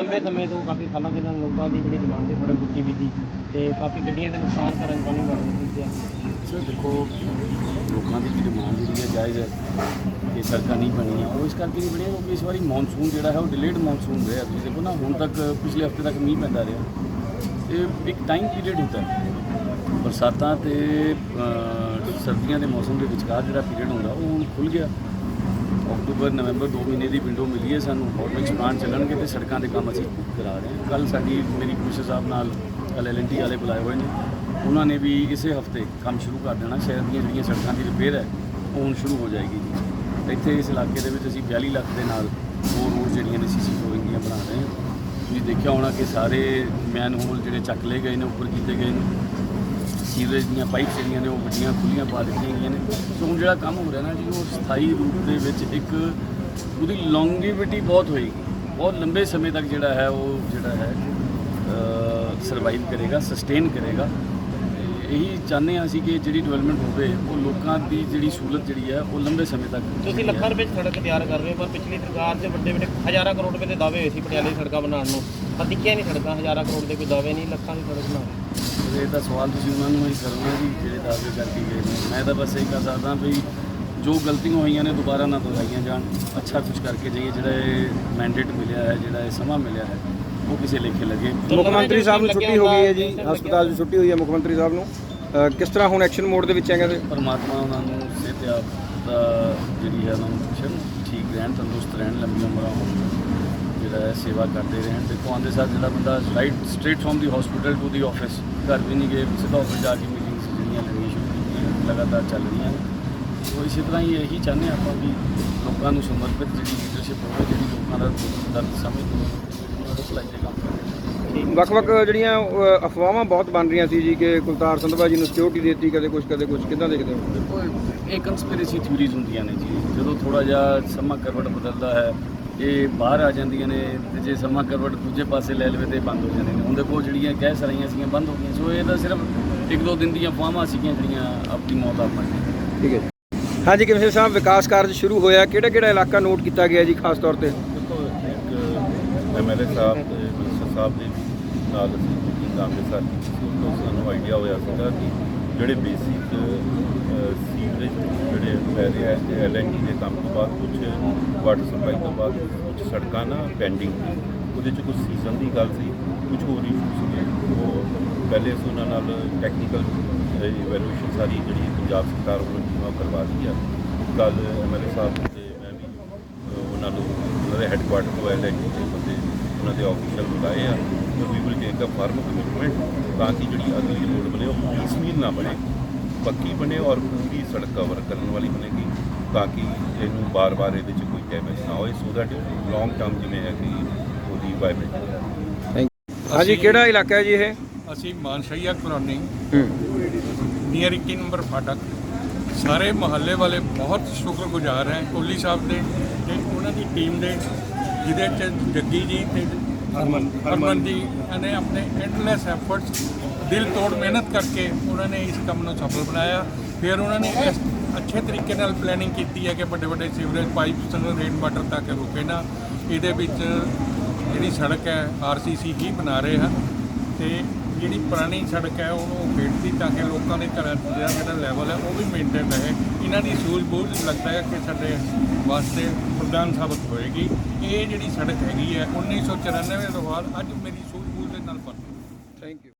ਲੰਬੇ ਸਮੇਂ ਤੋਂ ਕਾਫੀ ਸਾਲਾਂ ਦੇ ਨਾਲ ਲੋਕਾਂ ਦੀ ਜਿਹੜੀ ਡਿਮਾਂਡ ਤੇ ਬੜਾ ਗੁੱਟੀ ਵੀ ਸੀ ਤੇ ਕਾਫੀ ਗੱਡੀਆਂ ਦੇ ਨੁਕਸਾਨ ਕਰਨ ਵਾਲੀ ਬਣ ਰਹੀ ਸੀ ਸਰ ਦੇਖੋ, ਲੋਕਾਂ ਦੀ ਡਿਮਾਂਡ ਜਿਹੜੀ ਹੈ ਜਾਇਜ਼ ਹੈ ਕਿ ਸੜਕਾਂ ਨਹੀਂ ਬਣੀਆਂ, ਉਹ ਇਸ ਕਰਕੇ ਨਹੀਂ ਬਣੀਆਂ ਕਿਉਂਕਿ ਇਸ ਵਾਰੀ ਮੌਨਸੂਨ ਜਿਹੜਾ ਹੈ, ਉਹ ਡਿਲੇਡ ਮੌਨਸੂਨ ਰਿਹਾ। ਤੁਸੀਂ ਦੇਖੋ ਨਾ, ਹੁਣ ਤੱਕ ਪਿਛਲੇ ਹਫ਼ਤੇ ਤੱਕ ਮੀਂਹ ਪੈਂਦਾ ਰਿਹਾ। ਇਹ ਇੱਕ ਟਾਈਮ ਪੀਰੀਅਡ ਹੁੰਦਾ ਹੈ। ਬਰਸਾਤਾਂ ਤੇ ਸਰਦੀਆਂ ਦੇ ਮੌਸਮ ਦੇ ਵਿਚਕਾਰ ਜਿਹੜਾ ਪੀਰੀਅਡ ਹੁੰਦਾ, ਉਹ ਹੁਣ ਖੁੱਲ ਗਿਆ। ਅਕਤੂਬਰ, ਨਵੰਬਰ 2 ਮਹੀਨੇ ਦੀ ਵਿੰਡੋ ਮਿਲੀ ਹੈ ਸਾਨੂੰ। ਹੌਟਮਿਕਸ ਪਲਾਂਟ ਚੱਲਣਗੇ ਤੇ ਸੜਕਾਂ ਦੇ ਕੰਮ ਅਸੀਂ ਕਰਾ ਰਹੇ ਹਾਂ। ਕੱਲ ਸਾਡੀ ਮੇਰੀ ਕਮਿਸ਼ਨਰ ਸਾਹਿਬ ਨਾਲ ਕੱਲ ਐਲਐਨਟੀ ਵਾਲੇ ਬੁਲਾਏ ਹੋਏ ਨੇ। ਉਹਨਾਂ ਨੇ ਵੀ ਇਸੇ ਹਫ਼ਤੇ ਕੰਮ ਸ਼ੁਰੂ ਕਰ ਦੇਣਾ। ਸ਼ਹਿਰ ਦੀਆਂ ਜਿਹੜੀਆਂ ਸੜਕਾਂ ਦੀ ਰਿਪੇਅਰ ਹੈ, ਉਹ ਹੁਣ ਸ਼ੁਰੂ ਹੋ ਜਾਏਗੀ ਜੀ। ਇੱਥੇ ਇਸ ਇਲਾਕੇ ਦੇ ਵਿੱਚ ਅਸੀਂ 42 ਲੱਖ ਦੇ ਨਾਲ ਹੋਰ ਰੋਡ ਜਿਹੜੀਆਂ ਨੇ ਸੀਸੀ ਫਲੋਇੰਗ ਦੀਆਂ ਬਣਾ ਰਹੇ ਹਾਂ। ਤੁਸੀਂ ਦੇਖਿਆ ਹੋਣਾ ਕਿ ਸਾਰੇ ਮੈਨ ਹੋਲ ਜਿਹੜੇ ਚੱਕ ਲਏ ਗਏ ਨੇ, ਉੱਪਰ ਕੀਤੇ ਗਏ ਨੇ। ਸੀਵਰੇਜ ਦੀਆਂ ਪਾਈਪਸ ਜਿਹੜੀਆਂ ਨੇ, ਉਹ ਵੱਡੀਆਂ ਖੁੱਲੀਆਂ ਪਾ ਦਿੱਤੀਆਂ ਗਈਆਂ ਨੇ। ਸੋ ਹੁਣ ਜਿਹੜਾ ਕੰਮ ਹੋ ਰਿਹਾ ਨਾ ਜੀ, ਉਹ ਸਥਾਈ ਰੂਪ ਦੇ ਵਿੱਚ ਇੱਕ ਉਹਦੀ ਲੌਂਗੀਵਿਟੀ ਬਹੁਤ ਹੋਏਗੀ। ਬਹੁਤ ਲੰਬੇ ਸਮੇਂ ਤੱਕ ਜਿਹੜਾ ਹੈ, ਉਹ ਜਿਹੜਾ ਹੈ ਸਰਵਾਈਵ ਕਰੇਗਾ ਸਸਟੇਨ ਕਰੇਗਾ। ਇਹੀ ਚਾਹੁੰਦੇ ਹਾਂ ਅਸੀਂ ਕਿ ਜਿਹੜੀ ਡਿਵੈਲਪਮੈਂਟ ਹੋਵੇ ਉਹ ਲੋਕਾਂ ਦੀ ਜਿਹੜੀ ਸਹੂਲਤ ਜਿਹੜੀ ਹੈ ਉਹ ਲੰਬੇ ਸਮੇਂ ਤੱਕ ਤੁਸੀਂ ਲੱਖਾਂ ਰੁਪਏ ਦੀ ਸੜਕ ਤਿਆਰ ਕਰ ਰਹੇ ਹੋ ਪਰ ਪਿਛਲੀ ਸਰਕਾਰ ਦੇ ਵੱਡੇ ਵੱਡੇ ਹਜ਼ਾਰਾਂ ਕਰੋੜ ਰੁਪਏ ਦੇ ਦਾਅਵੇ ਹੋਏ ਸੀ ਪਟਿਆਲੇ ਸੜਕਾਂ ਬਣਾਉਣ ਨੂੰ। ਪਰ ਦਿਖਿਆ ਨਹੀਂ ਸੜਕਾਂ ਹਜ਼ਾਰਾਂ ਕਰੋੜ ਦੇ ਕੋਈ ਦਾਅਵੇ ਨਹੀਂ ਲੱਖਾਂ ਦੀ ਸੜਕ ਬਣਾ ਰਹੇ ਇਹ ਤਾਂ ਸਵਾਲ ਤੁਸੀਂ ਉਹਨਾਂ ਨੂੰ ਹੀ ਕਰੋਗੇ ਜੀ ਜਿਹੜੇ ਦਾਅਵੇ ਕਰਕੇ ਗਏ ਨੇ। ਮੈਂ ਤਾਂ ਬਸ ਇਹ ਕਹਿ ਸਕਦਾ ਵੀ ਜੋ ਗਲਤੀਆਂ ਹੋਈਆਂ ਨੇ ਦੁਬਾਰਾ ਨਾ ਦੁਹਰਾਈਆਂ ਜਾਣ। ਅੱਛਾ ਕੁਝ ਕਰਕੇ ਜਾਈਏ ਜਿਹੜਾ ਇਹ ਮੈਂਡੇਟ ਮਿਲਿਆ ਹੈ ਜਿਹੜਾ ਇਹ ਸਮਾਂ ਮਿਲਿਆ ਹੈ। ਉਹ ਕਿਸੇ ਲੇਖੇ ਲੱਗੇ। ਮੁੱਖ ਮੰਤਰੀ ਸਾਹਿਬ ਨੂੰ ਛੁੱਟੀ ਹੋ ਗਈ ਹੈ ਜੀ ਹਸਪਤਾਲ 'ਚ ਛੁੱਟੀ ਹੋਈ ਹੈ ਮੁੱਖ ਮੰਤਰੀ ਸਾਹਿਬ ਨੂੰ। ਅ, ਕਿਸ ਤਰ੍ਹਾਂ ਹੁਣ ਐਕਸ਼ਨ ਮੋਡ ਦੇ ਵਿੱਚ ਹੈਗਾ ਤੇ ਪਰਮਾਤਮਾ ਉਹਨਾਂ ਨੂੰ ਸਿਹਤਯਾਬ ਦਾ ਜਿਹੜੀ ਹੈ ਉਹਨਾਂ ਨੂੰ ਬਖਸ਼ਣ ਠੀਕ ਰਹਿਣ ਤੰਦਰੁਸਤ ਰਹਿਣ ਲੰਬੀ ਉਮਰਾਂ ਹੋਣ ਜਿਹੜਾ ਹੈ ਸੇਵਾ ਕਰਦੇ ਰਹਿਣ। ਦੇਖੋ ਆਉਂਦੇ ਸਾਰ ਜਿਹੜਾ ਬੰਦਾ right straight from the hospital to the office ਘਰ ਵੀ ਨਹੀਂ ਗਏ ਸਿੱਧਾ ਆਫਿਸ ਜਾ ਕੇ ਮੀਟਿੰਗਸ ਜਿਹੜੀਆਂ ਲੱਗੀਆਂ ਸ਼ੁਰੂ ਕੀਤੀਆਂ ਲਗਾਤਾਰ ਚੱਲ ਰਹੀਆਂ ਨੇ। ਸੋ ਇਸੇ ਤਰ੍ਹਾਂ ਹੀ ਇਹੀ ਚਾਹੁੰਦੇ ਹਾਂ ਆਪਾਂ ਵੀ ਲੋਕਾਂ ਨੂੰ ਸਮਰਪਿਤ ਜਿਹੜੀ ਲੀਡਰਸ਼ਿਪ ਹੋਵੇ ਜਿਹੜੀ ਲੋਕਾਂ ਦਾ ਦਰਦ ਸਮਝਦੀ ਹੋਵੇ ਉਹਨਾਂ ਦੇ ਕੰਮ ਵੱਖ-ਵੱਖ ਜਿਹੜੀਆਂ ਅਫਵਾਹਾਂ ਬਹੁਤ ਬਣ ਰਹੀਆਂ ਸੀ ਜੀ ਕਿ ਕੁਲਤਾਰ ਸੰਧਵਾ ਜੀ ਨੂੰ ਸਿਕਿਉਰਿਟੀ ਦਿੱਤੀ ਕਦੇ ਕੁਝ ਕਦੇ ਕੁਝ ਕਿੱਦਾਂ ਦੇਖਦੇ ਹੋ? ਦੇਖੋ ਇਹ ਕੰਸਪੀਰੇਸੀ ਥਿਊਰੀਜ਼ ਹੁੰਦੀਆਂ ਨੇ ਜੀ। ਜਦੋਂ ਥੋੜਾ ਜਿਹਾ ਸਮਾਂ ਕਰਵਟ ਬਦਲਦਾ ਹੈ ਇਹ ਬਾਹਰ ਆ ਜਾਂਦੀਆਂ ਨੇ ਤੇ ਜੇ ਸਮਾਂ ਕਰਵਟ ਦੂਜੇ ਪਾਸੇ ਲੈ ਲਵੇ ਤੇ ਬੰਦ ਹੋ ਜਾਂਦੇ ਨੇ। ਹੁਣ ਦੇਖੋ ਜਿਹੜੀਆਂ ਕਹਿ ਸਰਾਈਆਂ ਸੀਗੀਆਂ ਬੰਦ ਹੋ ਗਈਆਂ ਸੋ ਇਹ ਤਾਂ ਸਿਰਫ ਇੱਕ ਦੋ ਦਿਨ ਦੀਆਂ ਅਫਵਾਹਾਂ ਸੀਗੀਆਂ ਜਿਹੜੀਆਂ ਆਪਣੀ ਮੌਤ ਆਪ ਮੰਨੀ ਠੀਕ ਹੈ ਜੀ। ਹਾਂਜੀ ਕਮਿਸ਼ਨਰ ਸਾਹਿਬ ਵਿਕਾਸ ਕਾਰਜ ਸ਼ੁਰੂ ਹੋਇਆ। ਕਿਹੜਾ ਕਿਹੜਾ ਇਲਾਕਾ ਨੋਟ ਕੀਤਾ ਗਿਆ ਜੀ ਖਾਸ ਤੌਰ ਤੇ? ਐਮਐਲਏ ਸਾਹਿਬ ਤੇ ਮਿਨਿਸਟਰ ਸਾਹਿਬ ਦੇ ਨਾਲ ਅਸੀਂ ਮੀਟਿੰਗ ਅੰਮ੍ਰਿਤਸਰ ਕੀਤੀ ਤੋਂ ਸਾਨੂੰ ਆਈਡੀਆ ਹੋਇਆ ਸੀਗਾ ਕਿ ਜਿਹੜੇ ਬੇਸਿਕ ਸੀਵਰੇਜ ਜਿਹੜੇ ਪੈ ਰਹੇ ਹੈ, ਤੇ ਐਲਐਨਟੀ ਦੇ ਕੰਮ ਤੋਂ ਬਾਅਦ ਕੁਝ ਵਾਟਰ ਸਪਲਾਈ ਤੋਂ ਬਾਅਦ ਕੁਝ ਸੜਕਾਂ ਨਾ ਪੈਂਡਿੰਗ ਉਹਦੇ ਚ ਕੁਝ ਸੀਜ਼ਨ ਦੀ ਗੱਲ ਸੀ ਕੁਝ ਹੋਰ ਇਸ਼ੂ ਸੀਗੇ। ਉਹ ਪਹਿਲੇ ਅਸੀਂ ਉਹਨਾਂ ਨਾਲ ਟੈਕਨੀਕਲ ਇਵੈਲੂਏਸ਼ਨ ਸਾਰੀ ਜਿਹੜੀ ਪੰਜਾਬ ਸਰਕਾਰ ਵੱਲੋਂ ਕਰਵਾ ਲਈ ਆ। ਕੱਲ ਐਮਐਲਏ ਸਾਹਿਬ ਤੇ ਮੈਂ ਵੀ ਉਹਨਾਂ ਨੂੰ, ਉਹਨਾਂ ਦੇ ਹੈੱਡਕੁਆਰਟਰ ਤੋਂ ਐਲਐਨਟੀ ਦੇ ਉਹਨਾਂ ਦੇ ਆਫੀਸ਼ੀਅਲ ਬੁਲਾਏ ਆ we will take a firm commitment ਤਾਂ ਕਿ ਜਿਹੜੀ ਅਗਲੀ ਰੋਡ ਬਣੇ ਉਹ ਪੀਸਮੀਲ ਨਾ ਬਣੇ ਪੱਕੀ ਬਣੇ ਔਰ ਪੂਰੀ ਸੜਕ ਕਵਰ ਕਰਨ ਵਾਲੀ ਬਣੇਗੀ ਤਾਂ ਕਿ ਇਹਨੂੰ ਬਾਰ-ਬਾਰ ਇਹਦੇ 'ਚ ਕੋਈ ਡੈਮੇਜ ਨਾ ਹੋਏ ਸੋ ਦੈਟ ਲੌਂਗ ਟਰਮ ਜਿਵੇਂ ਹੈ ਕਿ ਉਹਦੀ ਵਾਇਬਿਲਿਟੀ ਹਾਂਜੀ ਕਿਹੜਾ ਇਲਾਕਾ ਹੈ ਜੀ ਇਹ? ਅਸੀਂ ਮਾਨਸ਼ਈਆ ਕਲੋਨੀ ਨੀਅਰ 21 ਨੰਬਰ ਫਾਟਕ ਸਾਰੇ ਮਹੱਲੇ ਵਾਲੇ ਬਹੁਤ ਸ਼ੁਕਰਗੁਜ਼ਾਰ ਹੈ ਕੋਹਲੀ ਸਾਹਿਬ ਦੇ ਤੇ ਉਹਨਾਂ ਦੀ ਟੀਮ ਦੇ ਜਿਹਦੇ ਚ ਜੱਗੀ ਜੀ ਤੇ ਹਰਮਨ ਹਰਮਨ ਜੀ ਨੇ ਆਪਣੇ ਐਂਡਲੈਸ ਐਫਰਟਸ ਦਿਲ ਤੋੜ ਮਿਹਨਤ ਕਰਕੇ ਉਹਨਾਂ ਨੇ ਇਸ ਕੰਮ ਨੂੰ ਸਫਲ ਬਣਾਇਆ। ਫਿਰ ਉਹਨਾਂ ਨੇ ਇਸ ਅੱਛੇ ਤਰੀਕੇ ਨਾਲ ਪਲੈਨਿੰਗ ਕੀਤੀ ਹੈ ਕਿ ਵੱਡੇ ਵੱਡੇ ਸੀਵਰੇਜ ਪਾਈਪਸ ਨੂੰ ਰੇਨ ਵਾਟਰ ਤੱਕ ਰੁਕੇ ਨਾ। ਇਹਦੇ ਵਿੱਚ ਜਿਹੜੀ ਸੜਕ ਹੈ ਆਰਸੀਸੀ ਹੀ ਬਣਾ ਰਹੇ ਹਨ। ਤੇ ਜਿਹੜੀ ਪੁਰਾਣੀ ਸੜਕ ਹੈ, ਉਹਨੂੰ ਫੇਟਦੀ ਤਾਂ ਕਿ ਲੋਕਾਂ ਦੇ ਘਰਾਂ ਦਾ ਜਿਹੜਾ ਜਿਹੜਾ ਲੈਵਲ ਹੈ, ਉਹ ਵੀ ਮੇਨਟੇਨ ਰਹੇ। ਇਹਨਾਂ ਦੀ ਸੂਝ-ਬੂਝ ਲੱਗਦਾ ਹੈ ਕਿ ਸਾਡੇ ਵਾਸਤੇ ਪ੍ਰਦਾਨ ਸਾਬਤ ਹੋਏਗੀ। ਇਹ ਜਿਹੜੀ ਸੜਕ ਹੈਗੀ ਹੈ 1994 ਤੋਂ ਬਾਅਦ ਅੱਜ ਮੇਰੀ ਸੂਝ-ਬੂਝ ਦੇ ਨਾਲ ਬਣ ਥੈਂਕ ਯੂ